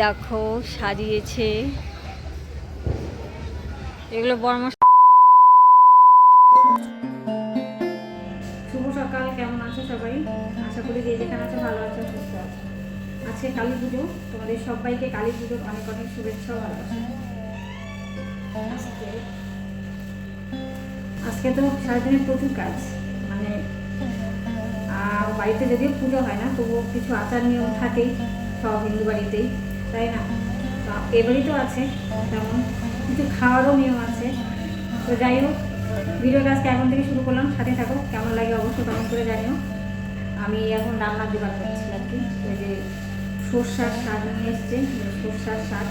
দেখো সাজিয়েছে। এগুলো বর্মা আশা করি যে যেখানে আছো, ভালো আছো, সুস্থ আছো। আজকে কালী পুজো, তোমাদের সবাইকে কালী পুজোর অনেক অনেক শুভেচ্ছা ভালোবাসা। আজকে তো সারাদিনের প্রচুর কাজ মানে বাড়িতে যদিও পুজো হয় না, তবুও কিছু আচার নিয়ম থাকেই, সব হিন্দু বাড়িতেই, তাই না? তা এ বাড়িতেও আছে, তেমন কিছু খাওয়ারও নিয়ম আছে। তো যাই হোক, ভিডিওটা আজকে এখন থেকে শুরু করলাম, সাথে থাকো, কেমন লাগে অবশ্যই কমেন্ট করে জানিও। আমি এখন রান্না দেবার করছি আর কি। ওই যে সর্ষার শাক নিয়ে এসছে সর্ষার শাক,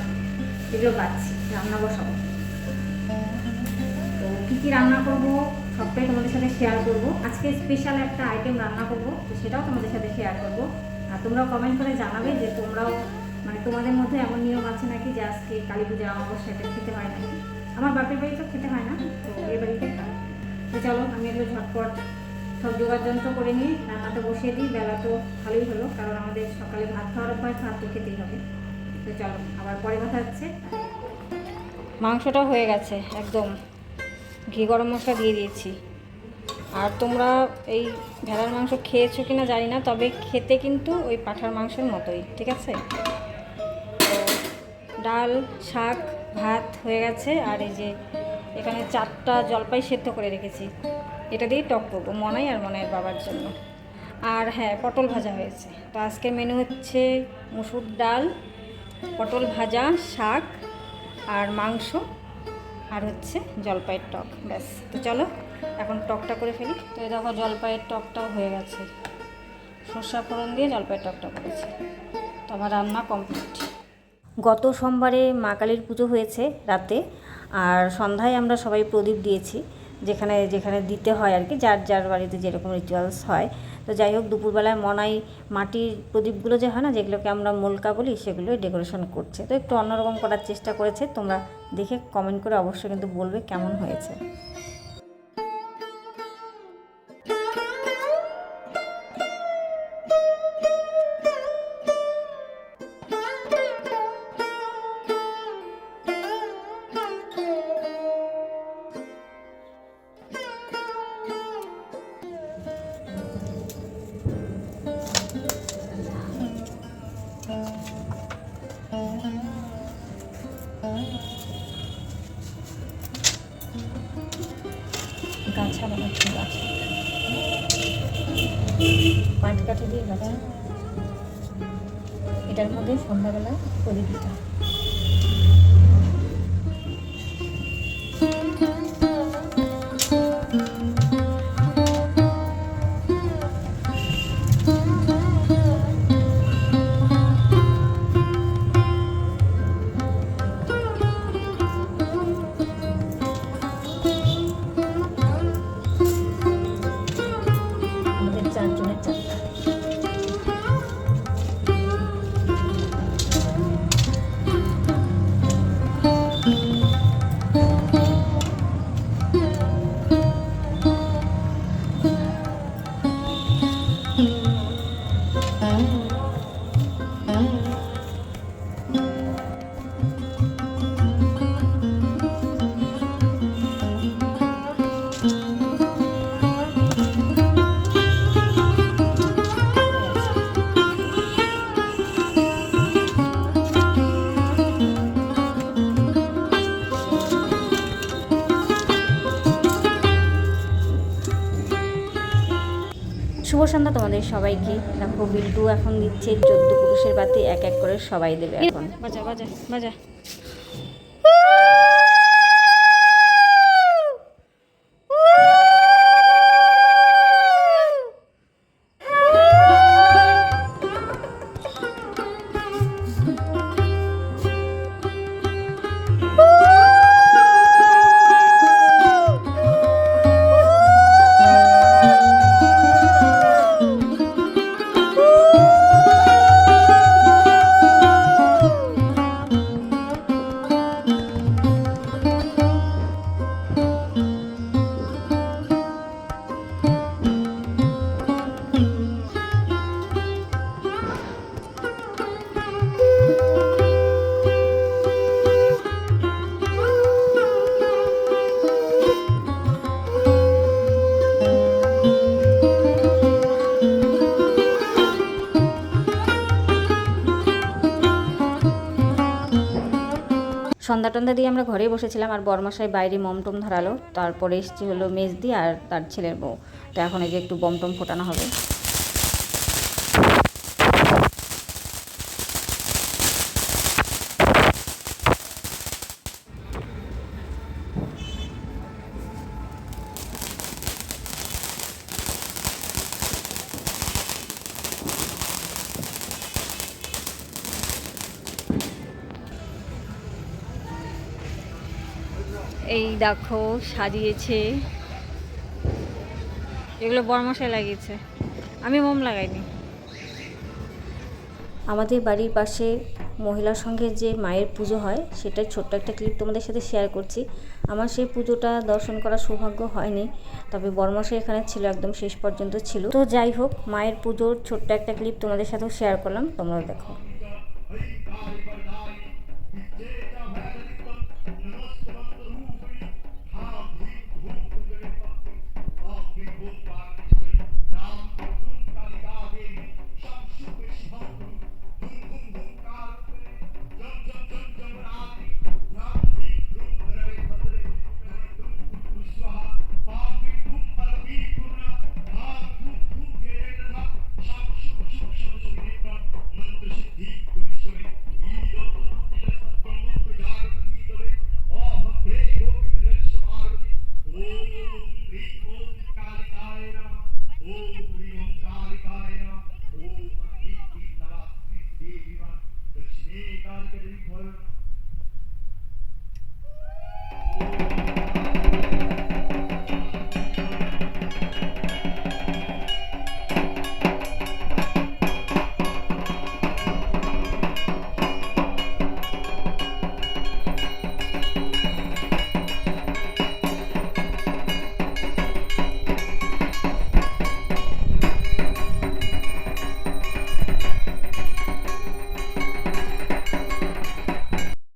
এগুলো পাচ্ছি রান্না বসাবো। তো কী কী রান্না করব, সবটাই তোমাদের সাথে শেয়ার করব। আজকে স্পেশাল একটা আইটেম রান্না করব, তো সেটাও তোমাদের সাথে শেয়ার করব। আর তোমরাও কমেন্ট করে জানাবে যে তোমরাও মানে তোমাদের মধ্যে এমন নিয়ম আছে নাকি যে আজকে কালী পূজা অমাবস্যা এটা খেতে হয় নাকি? আমার বাপের বাড়ি তো খেতে হয় না, তো এই বাড়িতে তো চলো, আমি এগুলো ঝটপট সব জোগাড় যন্ত্র করে নিয়ে রান্নাটা বসিয়ে দিই, বেলা তো ভালোই হলো, কারণ আমাদের সকালে ভাত খাওয়ার অভ্যাস, ভাত তো খেতেই হবে। তো চলো, আবার পরে কথা হচ্ছে। মাংসটা হয়ে গেছে, একদম ঘি গরম মশলা দিয়ে দিয়েছি। আর তোমরা এই ভেড়ার মাংস খেয়েছো কি না জানি না, তবে খেতে কিন্তু ওই পাঠার মাংসের মতোই, ঠিক আছে? ডাল, শাক, ভাত হয়ে গেছে, আর এই যে এখানে চারটা জলপাই সেদ্ধ করে রেখেছি। এটা দিয়ে টক করব, মনাই আর মনের বাবার জন্য। আর হ্যাঁ পটল ভাজা হয়েছে। তো আজকে মেনু হচ্ছে মুসুর ডাল, পটল ভাজা, শাক আর মাংস আর হচ্ছে জলপাইয়ের টক, ব্যাস। তো চলো, এখন টকটা করে ফেলি। তো এই দেখো জলপাইয়ের টকটাও হয়ে গেছে। সর্ষা ফোড়ন দিয়ে জলপাইয়ের টকটা করেছি। তো আমার রান্না কমপ্লিট। গত সোমবারে মা কালীর পুজো হয়েছে রাতে, আর সন্ধ্যায় আমরা সবাই প্রদীপ দিয়েছি। যেখানে যেখানে দিতে হয় আর কি, যার যার বাড়িতে যেরকম রিচুয়ালস হয়। তো যাই হোক, দুপুরবেলায় মনাই মাটির প্রদীপগুলো যে হয় না, যেগুলোকে আমরা মোলকা বলি সেগুলো ডেকোরেশন করছে। তো একটু অন্যরকম করার চেষ্টা করেছে, তোমরা দেখে কমেন্ট করে অবশ্যই কিন্তু বলবে কেমন হয়েছে। পাট দিয়ে দাদা এটার মধ্যে সন্ধ্যাবেলা করে দিতে। শুভ সন্ধ্যা তোমাদের সবাইকে। দেখো, বিল্টু এখন দিচ্ছে চোদ্দ পুরুষের বাতি, এক এক করে সবাই দেবে এখন। বাজা বাজা বাজা। সন্ধ্যা টন্ধা দিয়ে আমরা ঘরে বসেছিলাম আর বরমাসায় বাইরে মমটম ধরালো। তারপরে এসেছি হলো মেজদি আর তার ছেলের বউ। তো এখন এই যে একটু বমটম ফোটানো হবে। এই দেখো, সাজিয়েছে। এগুলো বরমশাই লাগিয়েছে। আমি মোম লাগাইনি। আমাদের বাড়ির পাশে মহিলার সঙ্গে যে মায়ের পুজো হয়, সেটার ছোট্ট একটা ক্লিপ তোমাদের সাথে শেয়ার করছি। আমার সেই পুজোটা দর্শন করার সৌভাগ্য হয়নি, তবে বর্মশাই এখানে ছিল, একদম শেষ পর্যন্ত ছিল। তো যাই হোক, মায়ের পুজোর ছোট্ট একটা ক্লিপ তোমাদের সাথেও শেয়ার করলাম, তোমরাও দেখো। thank you